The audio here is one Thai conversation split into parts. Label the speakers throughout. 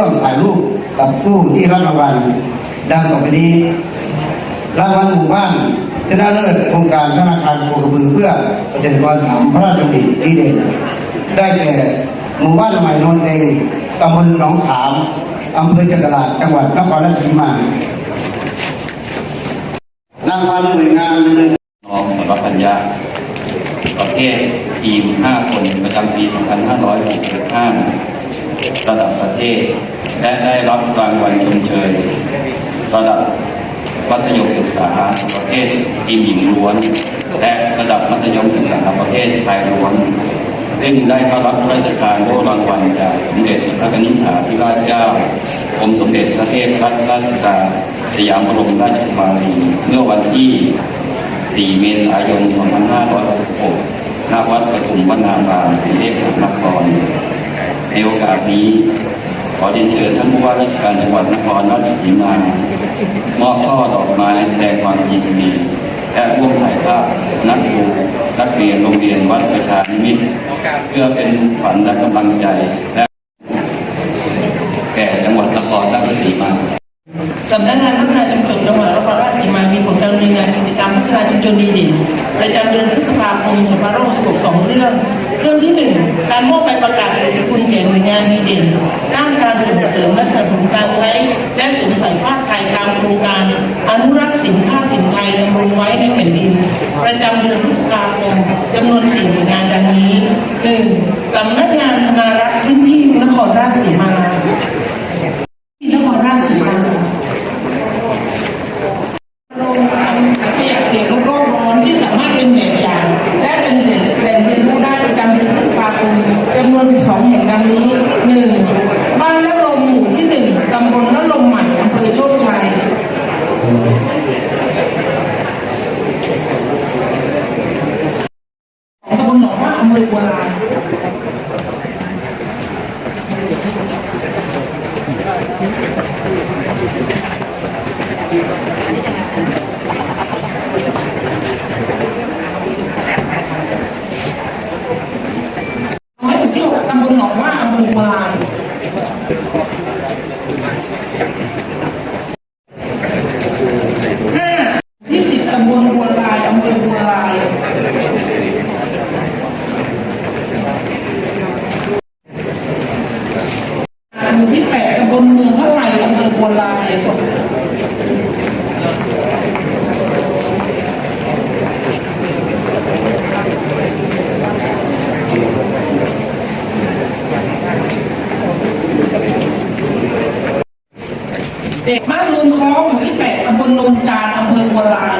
Speaker 1: ร่วมถ่ายรูปกับผู้ที่รับรางวัลดังต่อไปนี้ รางวัลหมู่บ้านชนะเลิศโครงการธนาคารโคกระบือเพื่อเกษตรกรถามพระราชดำริดีเด่นได้แก่หมู่บ้านใหม่นนเตงตำบลหนองขามอำเภอจักราชจังหวัดนครราชสีมารางวัลหน่วยงานหนึ่ง
Speaker 2: น้องสำหรับปัญญาประเภททีม 5 คนประจำปี 2565 ระดับประเทศ และได้รับรางวัลชมเชย ระดับมัธยมศึกษาประเภททีมหญิงล้วน และระดับมัธยมศึกษาประเภทชายล้วนซึ่งได้เข้ารับพระราชทานโล่รางวัลจากสมเด็จพระนิธิาธิราชเจ้ากรมสมเด็จพระเทพรัตนราชสุดาสยามบรมราชกุมารีเมื่อวันที่ 4 เมษายน 2566ณวัดปฐุมวนารามกรุงเทพมหานคร ในโอกาสนี้ ขอเรียนเชิญท่านผู้ว่าราชการจังหวัดนครราชสีมามอบช่อดอกไม้แสดงความยินดีและร่วมถ่ายภาพนักครูนักเรียนโรงเรียนวัดประชานิมิตรเพื่อเป็นขวัญและกำลังใจและแก่จังหวัดนครราชสีมา
Speaker 3: สำนักงานารพัฒนาชุมชนดีด่นประจำเดือนพฤษภาคม2566สองเรื่อง เรื่องที่หนึ่งการมอบใบประกาศเกียรติคุณแก่หน่วยงานดีเด่นด้านการส่งเสริมและสนับสนุนการใช้ และสวมใส่ผ้าไทยตามโครงการอนุรักษ์สินผ้าถิ่นไทยดำรงไว้ในแผ่นดิน ประจำเดือนพฤษภาคมจำนวนสี่หน่วยงานดังนี้หนึ่งสำนักงานธนารักษ์พื้นที่นครราชสีมานครราชสีมา โรงทำขยะเปียกและโลกร้อนที่สามารถเป็นแบบอย่าง และเป็นแหล่งแหล่งเรียนรู้ได้ประจำเดือนพฤษภาคมจำนวน 12 แห่งดังนี้ 1. บ้านละลมหมู่ที่ 1 ตำบลละลมใหม่อำเภอโชคชัย ของตำบลหนองว่าอำเภอบัวลาย ไม้ถูกโชคตำบลหน องว่าอำเภอบัวลายห้าที่สิบตำบลบัวลายอำเภอบัวลายหมู่ที่แปดตำบลเมืองพระไลอำเภอบัวลายเด็ก บ้านลุนคล้องหมู่ที่แปดตำบลนนจานอำเภอบัวลาย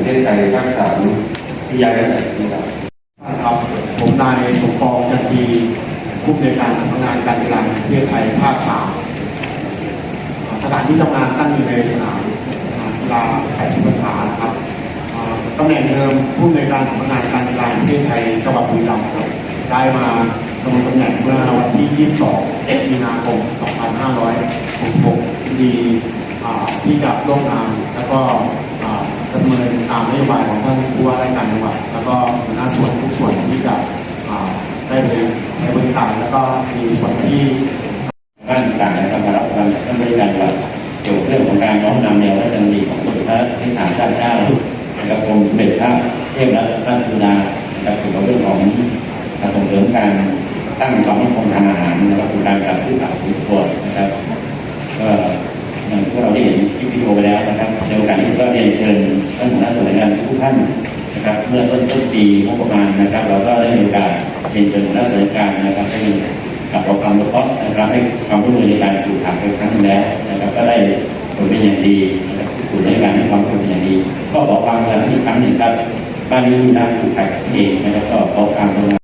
Speaker 3: ประเท
Speaker 4: ศไทยภาคสามที่ย้ายมาจากที่เรา
Speaker 5: ครับผมนายสมปองจันทีผู้อำนวยการสำนักงานการกีฬาแห่งประเทศไทยภาคสามสถานที่ทำงานตั้งอยู่ในสนามกีฬา80พรรษานะครับตำแหน่งเดิมผู้อำนวยการสำนักงานการกีฬาแห่งประเทศไทยจังหวัดบุรีรัมย์ครับได้มาดำรงตำแหน่งเมื่อวันที่ 22 มีนาคม 2566ดีที่กับร่วมงานแล้วก็ ดำเนินตามนโยบายของท่านผู้ว่าราชการจังหวัดแล้วก็หัวหน้าส่วนทุกส่วนที่จะได้ไปใช้บริการแล้วก็มีส่วนที่
Speaker 6: ท่านต่างนะครับมารับฟังจากท่านบริการว่าเกี่ยวกับเรื่องของการน้อมนำแนวพระราชดำริของสมเด็จพระนิพพานเจ้าเจ้านะครับกรมสมเด็จพระเทพรัตนราชสุดานะครับเกี่ยวกับเรื่องของการส่งเสริมการตั้งความมั่นคงทางอาหารนะครับการการพืชผักสวนครัวนะครับก็อย่าง ได้เห็นคลิปวิดีโอไปแล้วนะครับในโอกาสนี้ก็เรียนเชิญท่านหัวหน้าส่วนราชการทุกท่านนะครับเมื่อต้นต้นปีงบประมาณนะครับ เราก็ได้มีโอกาสเรียนเชิญหัวหน้าส่วนราชการนะครับให้กับเราความรู้เพราะนะครับให้ความร่วมมือในการปลูกผักไปครั้งนึงแล้วนะครับก็ได้ผลเป็นอย่างดีนะครับผลในการให้ความร่วมมืออย่างดี ก็ขอความกรุณาอีกครั้งหนึ่งครับบ้านนี้มีด้านปลูกผักเองนะครับก็ขอความกรุณา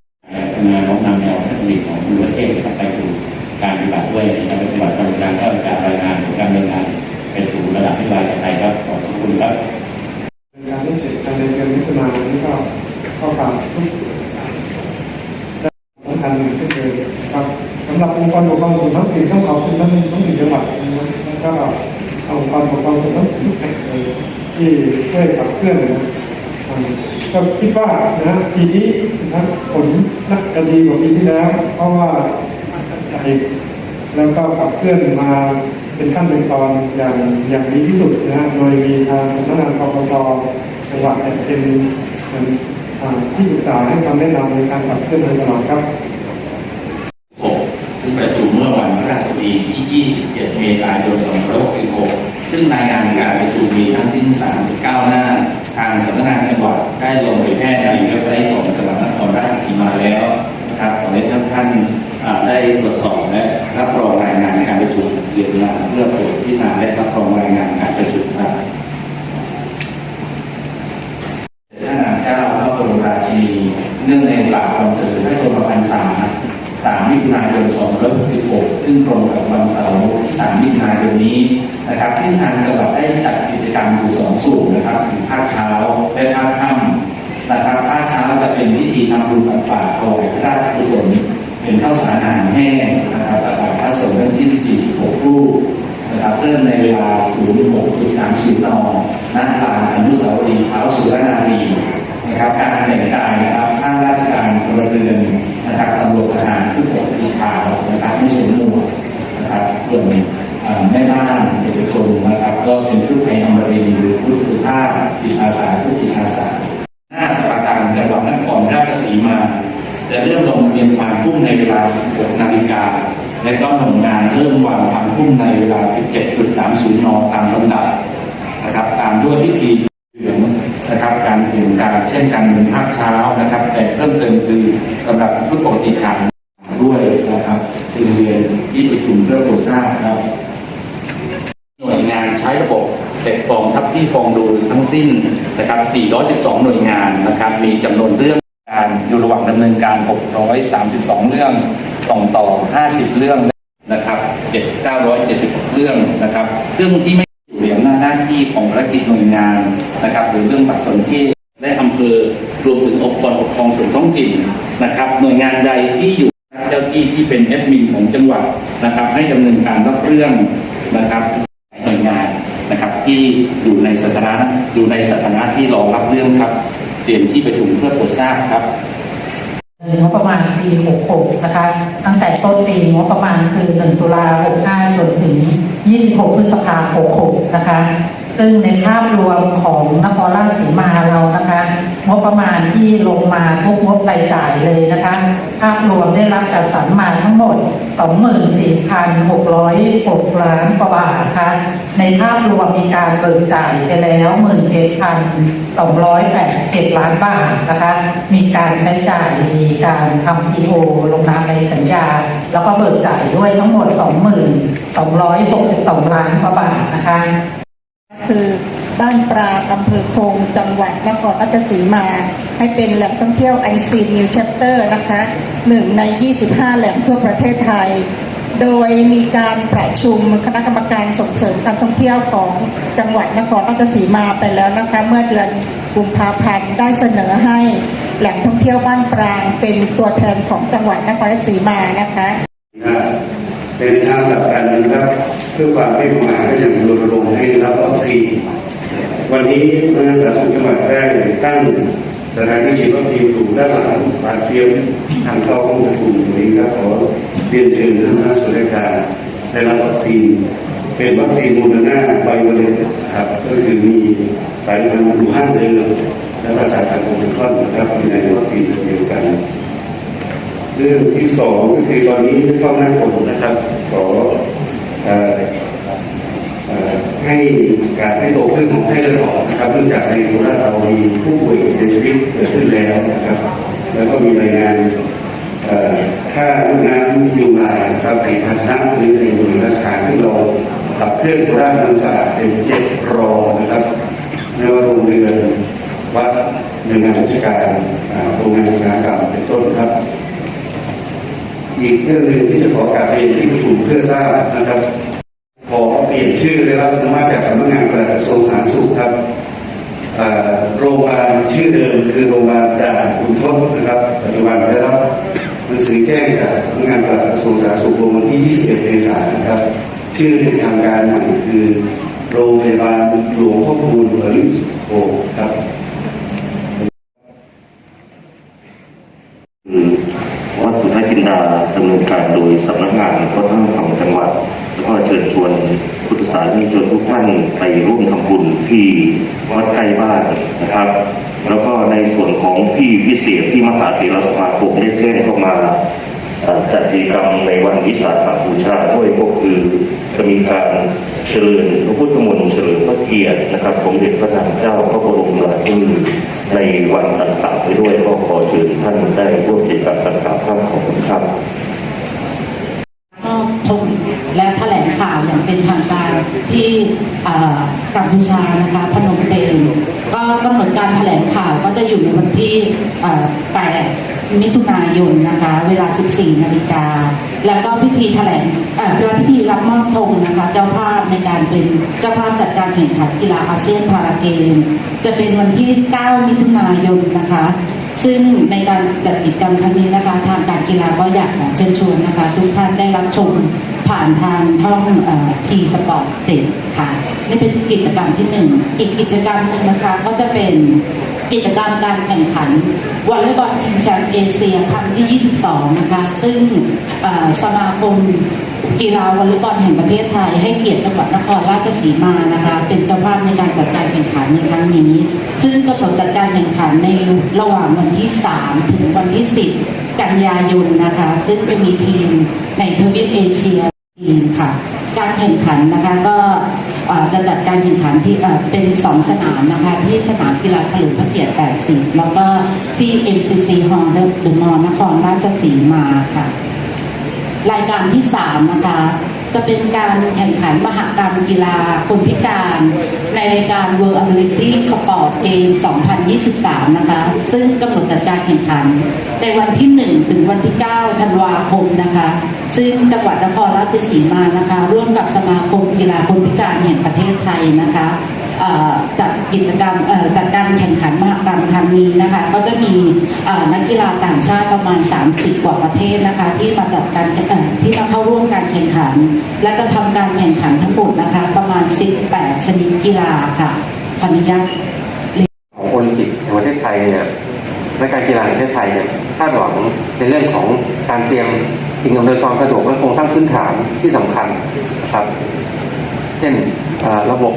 Speaker 6: ข้าตา
Speaker 7: มทุกสำคัญเช่นเดิมครับสำหรับองค์กรปกครองส่วนท้องถิ่นต้องขอบคุณทั้งทั้งสี่จังหวัดนะครับแล้วก็องค์กรปกครองส่วนท้องถิ่นทุกแห่งเลยที่ช่วยขับเคลื่อนนะก็คิดว่านะปีนี้นะผลน่าจะดีกว่าปีที่แล้ว เพราะว่าใจแล้วก็ขับเคลื่อนมาเป็นขั้นเป็นตอนอย่างอย่างดีที่สุดนะโดยมีทางสำนักงานกปปจังหวัดเป็น ที่ปรึกษาให้คำแนะนำในการขับเคลื่อนโดยตลอดครับ
Speaker 6: 6ซึ่งประชุมเมื่อวันพฤหัสบดีที่ 27 เมษายน 2566 ซึ่งรายงานการประชุมมีทั้งสิ้น 39 หน้า ทางสำนักงานจังหวัดได้ลงเผยแพร่ในเว็บไซต์ของจังหวัดนครราชสีมาแล้วนะครับขอให้ท่านท่านได้ตรวจสอบและรับรองรายงานการประชุมเรียนมาเพื่อโปรดพิจารณาและรับรองรายงานการประชุมครับ ท่านนางเจ้าพระบรมราชินี เนื่องในโอกาสวันเกิดพระชนมพรรษา3มิถุนายน2566 ซึ่งตรงกับวันเสาร์ที่ 3 มิถุนายนนี้นะครับที่ทางจังหวัดได้จัดกิจกรรมอยู่สองส่วนนะครับคือภาคเช้าและภาคค่ำนะครับภาคเช้าจะเป็นพิธีทำบุญตักบาตรถวายพระราชกุศลเป็นข้าวสารอาหารแห้งนะครับตักบาตรพระสงฆ์ทั้งสิ้น46 รูปนะครับเริ่มในเวลา 06.30 น ณ ลานอนุสาวรีย์เท้าสุรนารี นะครับการแต่งกายนะครับข้าราชการพลเรือนนะครับตำรวจทหารทุกปกสีขาวนะครับไม่สวมหมวกนะครับส่วนแม่บ้านเอกชนนะครับ ก็เป็นชุดไทยอมรินหรือชุดสุภาพจิตอาสาทุกจิตอาสาหน้าสภากางจังหวัดนครราชสีมาจะเริ่มลงทะเบียนความพุ่งในเวลา 16 นาฬิกาและก็หน่วยงานเริ่มวางความพุ่งในเวลา 17.30 น ตามลำดับนะครับตามด้วยพิธี นะครับ การเปลี่ยนการเช่นการเป็นภาคเช้านะครับ แต่เพิ่มเติมคือสำหรับผู้ปกติฐานด้วยนะครับจึงเรียนที่ประชุมเพื่อโปรดทราบครับ หน่วยงานใช้ระบบเสร็จฟองทับที่ฟองดูทั้งสิ้นนะครับ 412 หน่วยงานนะครับ มีจำนวนเรื่องการอยู่ระหว่างดำเนินการ 632 เรื่องส่งต่อ 50 เรื่องนะครับ 7 976 เรื่องนะครับ เรื่องที่ไม่ ที่ของภารกิจหน่วยงานนะครับหรือเรื่องบัตรสนเทศและอำเภอรวมถึงองค์กรปกครองส่วนท้องถิ่นนะครับหน่วยงานใดที่อยู่เจ้าที่ที่เป็นแอดมินของจังหวัดนะครับให้ดำเนินการรับเรื่องนะครับหน่วยงานนะครับที่อยู่ในสถานะอยู่ในสถานะที่รอรับเรื่องครับเตรียมที่ประชุมเพื่อโปรดทราบครับ
Speaker 8: งบประมาณปี 66 นะคะ ตั้งแต่ต้นปีงบประมาณคือ 1 ตุลา 65 จนถึง 26 พฤษภาคม66 นะคะ ซึ่งในภาพรวมของนครราชสีมาเรานะคะ งบประมาณที่ลงมาทุกงบรายจ่ายเลยนะคะภาพรวมได้รับจัดสรรมาทั้งหมด 24,606 ล้านกว่าบาทค่ะในภาพรวมมีการเบิกจ่ายไปแล้ว 17,287 ล้านบาทนะคะมีการใช้จ่ายมีการทำ PO ลงนามในสัญญา แล้วก็เบิกจ่ายด้วยทั้งหมด 20,262 ล้านกว่าบาทนะคะ
Speaker 9: คือ บ้านปลาอำเภอคง จังหวัดนครราชสีมา ให้เป็นแหล่งท่องเที่ยวไอซีนิวแชปเตอร์นะคะหนึ่งใน 25 แหล่งทั่วประเทศไทย โดยมีการประชุมคณะกรรมการส่งเสริมการท่องเที่ยวของจังหวัดนครราชสีมาไปแล้วนะคะเมื่อเดือนกุมภาพันธ์ได้เสนอให้แหล่งท่องเที่ยวบ้านปรางเป็นตัวแทนของจังหวัดนครราชสีมานะคะ
Speaker 1: นะเป็นทางหลักการนะครับเพื่อความไม่ประมาทก็อย่างรณรงค์ให้รับวัคซีน วันนี้สำนักงานสาธารณสุขจังหวัดได้ตั้งสถานที่ฉีดวัคซีนกลุ่ด้านหลังปากเทียมทางเข้าห้องประชุมตรงนี้ครับขอเรียนเชิญท่านคณะส่วนราชการได้รับวัคซีน เป็นวัคซีนโมเดอร์นาไบโอเลนครับก็คือมีสายพันธุ์อู่ฮั่นเดิมและก็สายพันธุ์โอมิครอนนะครับอยู่ในวัคซีนเดียวกัน เรื่องที่สองก็คือตอนนี้เข้าหน้าฝนนะครับ ขอ ให้การให้โตกเรื่องของไข้เลือดออกนะครับเนื่องจากในโคราชเรามีผู้ป่วยเสียชีวิตเกิดขึ้นแล้วนะครับ แล้วก็มีรายงานเอ่อค่าลูกน้ำยุงลายนะครับในภาชนะหรือในหน่วยราชการซึ่เราขับเคลื่อนโคราชเมืองสะอาดเป็นเจ็ดรอนะครับไม่ว่าโรงเรือนวัดหน่วยงานราชการโรงงานอุตสาหกรรมเป็นต้นครับ อีกเรื่องหนึ่งที่จะขอกราบเรียนที่ประชุมเพื่อทราบนะครับ ลี่ยนชื่อได้รับอนุมัติจากสำนักงานปลัดกระทรวงสาธารณสุขครับโรงพยาบาลชื่อเดิมคือโรงพยาบาลด่านคุณทศนะครับปัจจุบันได้รับหนังสือแจ้งจากสำนักงานปลัดกระทรวงสาธารณสุขลงวันที่ 21 เมษายนนะครับ ชื่อเป็นทางการใหม่คือ โรงพยาบาลหลวงพ่อคูณปริสุทธโธครับ
Speaker 10: วัดสุทธกินดาดำเนินการโดยสำนักงานวัฒนธรรมจังหวัด ชวนพุทธศาสนิกชนทุกท่านไปร่วมทำบุญที่วัดใกล้บ้านนะครับ แล้วก็ในส่วนของพี่พิเศษที่มหาเถรสมาคมได้แจ้งเข้ามาจัดกิจกรรมในวันวิสาขบูชาด้วยก็คือจะมีการเฉลิมพระพุทธมนต์เฉลิมพระเกียรตินะครับสมเด็จพระนางเจ้าพระบรมราชินีในวันต่างๆไปด้วยก็ขอเชิญท่านได้ร่วมกิจกรรมต่างๆครับขอบคุณครับ
Speaker 11: มอบธงและแถลงข่าวอย่างเป็นทางการ ที่กัมพูชานะคะพนมเปญก็กำหนดการแถลงข่าวก็จะอยู่ในวันที่8มิถุนายนนะคะ เวลา 14 นาฬิกา แล้วก็พิธีแถลงเอ่อและพิธีรับมอบธงนะคะ เจ้าภาพในการเป็นเจ้าภาพจัดการแข่งขันกีฬาอาเซียนพาราเกม จะเป็นวันที่ 9 มิถุนายนนะคะ ซึ่งในการจัดกิจกรรมครั้งนี้นะคะ ทางการกีฬาก็อยากเชิญชวนนะคะ ทุกท่านได้รับชมผ่านทางช่องทีสปอร์ตเจ็ดค่ะ นี่เป็นกิจกรรมที่หนึ่งอีกกิจกรรมหนึ่งนะคะก็จะเป็น กิจกรรมการแข่งขันวอลเลย์บอลชิงแชมป์เอเชียครั้งที่ 22 นะคะ ซึ่งสมาคมกีฬาวอลเลย์บอลแห่งประเทศไทย ให้เกียรติจังหวัดนครราชสีมานะคะ เป็นเจ้าภาพในการจัดการแข่งขันในครั้งนี้ ซึ่งกำหนดจัดการแข่งขันในระหว่างวันที่ 3 ถึงวันที่ 10 กันยายนนะคะ ซึ่งจะมีทีมในทวีปเอเชียทีมค่ะ การแข่งขันนะคะก็ จะจัดการแข่งขันที่เป็นสองสนามนะคะ ที่สนามกีฬาเฉลิมพระเกียรติ 80 แล้วก็ที่ MCC Hall เดอะมอลล์นครราชสีมาค่ะ รายการที่ 3 นะคะจะเป็นการแข่งขันมหกรรมกีฬาคนพิการ ในรายการ World Ability Sport Game 2023 นะคะ ซึ่งกำหนดจัดการแข่งขัน ในวันที่ 1 ถึงวันที่ 9 ธันวาคมนะคะ ซึ่งจังหวัดนครราชสีมานะคะ ร่วมกับสมาคมกีฬาคนพิการแห่งประเทศไทยนะคะจัดกิจกรรมจัดการแข่งขันมหกรรมครั้งนี้นะคะ ก็จะมีนักกีฬาต่างชาติประมาณ 30 กว่าประเทศนะคะ ที่มาจัดการที่มาเข้าร่วมการแข่งขัน และจะทำการแข่งขันทั้งหมดนะคะ ประมาณ 18 ชนิดกีฬาค่ะขออนุญาต
Speaker 4: ของโอลิมปิกแห่งประเทศไทยเนี่ย และการกีฬาแห่งประเทศไทยเนี่ยคาดหวังในเรื่องของการเตรียมสิ่งอำนวยความสะดวกและโครงสร้างพื้นฐานที่สำคัญนะครับ เช่นระบบ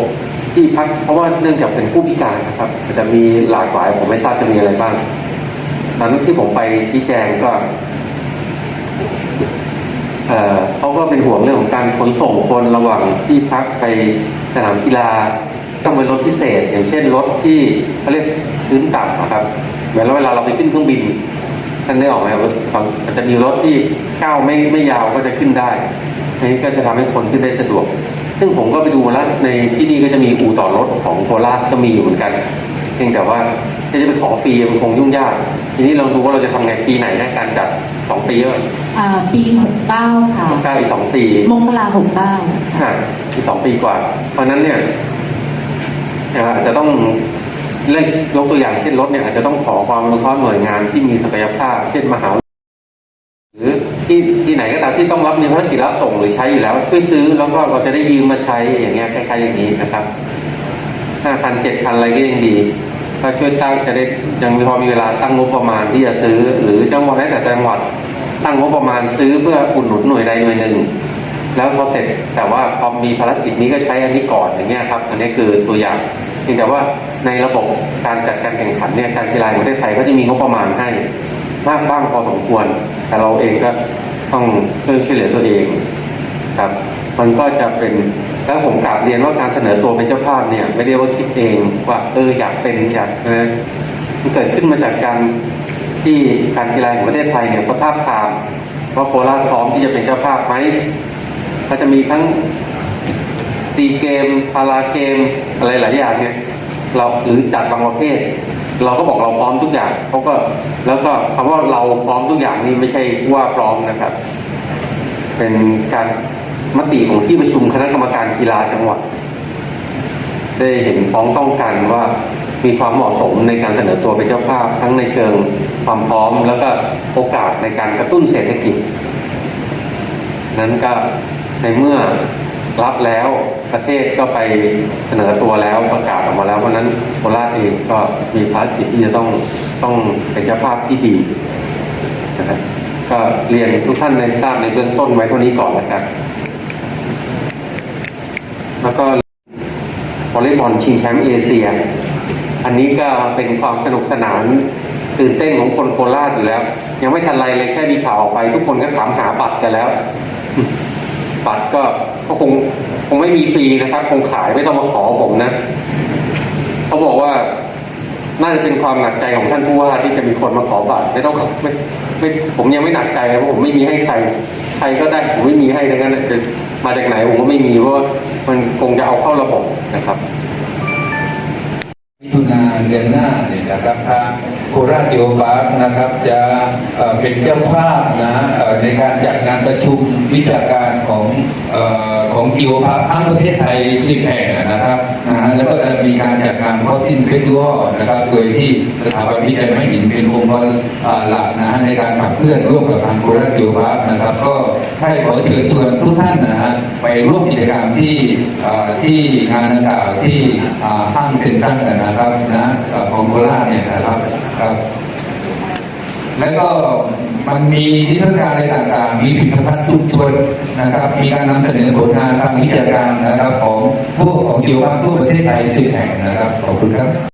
Speaker 4: ที่พักเพราะว่าเนื่องจากเป็นผู้พิการนะครับจะมีหลากหลายผมไม่ทราบจะมีอะไรบ้างตอนที่ผมไปชี้แจงก็เอ่อเขาก็เป็นห่วงเรื่องของการขนส่งคนระหว่างที่พักไปสนามกีฬาต้องเป็นรถพิเศษ อย่างเช่นรถที่เขาเรียกพื้นต่ำอะครับ เหมือนเวลาเราไปขึ้นเครื่องบินท่านได้ออกไหมครับมันจะมีรถที่ก้าวไม่ไม่ยาวก็จะขึ้นได้อันนี้ก็จะทำให้คนขึ้นได้สะดวก ซึ่งผมก็ไปดูมาแล้วในที่นี่ก็จะมีอู่ต่อรถของโคราชก็มีอยู่เหมือนกันเพียงแต่ว่าถ้าจะไปขอฟรีมันคงยุ่งยาก ทีนี้เราดูว่าเราจะทำไงปีไหนในการจัดสองปีก็
Speaker 11: อ่าปีหกเก้าค่ะ
Speaker 4: เก้าอีกสองปี
Speaker 11: มกราหกเก้า
Speaker 4: ห่างอีกสองปีกว่า เพราะฉะนั้นเนี่ยเอ่ออาจจะต้อง เล่นยกตัวอย่างเช่นรถเนี่ยอาจจะต้องขอความอนุเคราหน่วยงานที่มีศักยภาพ เช่นมหาวิทยาลัยหรือที่ที่ไหนก็ตามที่ต้องรับมีภารกิจรับส่งหรือใช้อยู่แล้วช่วยซื้อแล้วก็เราจะได้ยืมมาใช้อย่างเงี้ยคล้ายๆอย่างนี้นะครับห้าพันเจ็ดพันอะไรก็ยังดีถ้าช่วยตั้งจะได้ยังมีพอมีเวลาตั้งงบประมาณที่จะซื้อ หรือจังหวัดแต่จังหวัดตั้งงบประมาณซื้อเพื่ออุดหนุนหน่วยใดหน่วยหนึ่ง แล้วพอเสร็จแต่ว่าพอมีภารกิจนี้ก็ใช้อันนี้ก่อนอย่างเงี้ยครับ อันนี้คือตัวอย่าง พียงแต่ว่าในระบบการจัดการแข่งขันเนี่ยการกีฬาแห่งประเทศไทยก็จะมีงบประมาณให้มากบ้างพอสมควร แต่เราเองก็ต้องช่วยช่วยเหลือตัวเองครับมันก็จะเป็นแล้วผมกราบเรียนว่าการเสนอตัวเป็นเจ้าภาพเนี่ย ไม่ได้ว่าคิดเองว่าเอออยากเป็นอยากนะมันเกิดขึ้นมาจากการที่การกีฬาแห่งประเทศไทยเนี่ยก็ทาบทามว่าโคราชพร้อมที่จะเป็นเจ้าภาพไหมก็จะมีทั้ง ตีเกมพาราเกม อะไรหลายอย่างเนี่ยเราหรือจัดบางประเภท เราก็บอกเราพร้อมทุกอย่างเขาก็แล้วก็คำว่าเราพร้อมทุกอย่างนี่ไม่ใช่ว่าพร้อมนะครับ เป็นการมติของที่ประชุมคณะกรรมการกีฬาจังหวัดได้เห็นพ้องต้องกันว่ามีความเหมาะสมในการเสนอตัวเป็นเจ้าภาพ ทั้งในเชิงความพร้อม แล้วก็โอกาสในการกระตุ้นเศรษฐกิจ นั้นก็ในเมื่อ รับแล้วประเทศก็ไปเสนอตัวแล้วประกาศออกมาแล้วเพราะนั้นโคราชเองก็มีภารกิจที่จะต้องต้องเป็นเจ้าภาพที่ดีนะครับก็เรียนทุกท่านในทราบในเบื้องต้นไว้เท่านี้ก่อนนะครับ แล้วก็วอลเลย์บอลชิงแชมป์เอเชีย อันนี้ก็เป็นความสนุกสนานตื่นเต้นของคนโคราชอยู่แล้ว ยังไม่ทันไรเลยแค่มีข่าวออกไป ทุกคนก็ถามหาบัตรกันแล้ว บัตรก็ ก็คงคงไม่มีฟรีนะครับ คงขายไม่ต้องมาขอผมนะเขาบอกว่าน่าจะเป็นความหนักใจของท่านผู้ว่าที่จะมีคนมาขอบัตรไม่ต้องไม่ไม่ผมยังไม่หนักใจนะเพราะผมไม่มีให้ใครใครก็ได้ผมไม่มีให้ดังนั้นจะมาจากไหนผมก็ไม่มีเพราะมันคงจะเอาเข้าระบบนะครับ
Speaker 12: มิถุนาเดือนหน้าเนี่ยนะครับทางโคราชโยบาร์นะครับจะเป็นเจ้าภาพนะในการจัดงานประชุมวิชาการของอของโยบาร์ทั้งประเทศไทยสิบแห่งนะครับนะฮะแล้วก็จะมีการจัดการคอสตินเฟสติวัลนะครับโดยที่สถาบันวิจัยไม่หินเป็นองค์กรหลักนะฮะในการขับเคลื่อนร่วมกับทางโคราชโยบาร์นะครับก็ ให้ขอเชิญชวนทุกท่านนะฮะไปร่วมกิจกรรมที่ที่งานดังกล่าวที่ห้างเป็นตั้งนะครับนะของโคราชเนี่ยนะครับครับ แล้วก็มันมีนิทรรศการอะไรต่างๆ มีผลิตภัณฑ์ชุมชนนะครับ มีการนำเสนอผลงานทางวิชาการนะครับ ของพวกของเกี่ยวกับทั่วประเทศไทยสิบแห่งนะครับ ขอบคุณครับ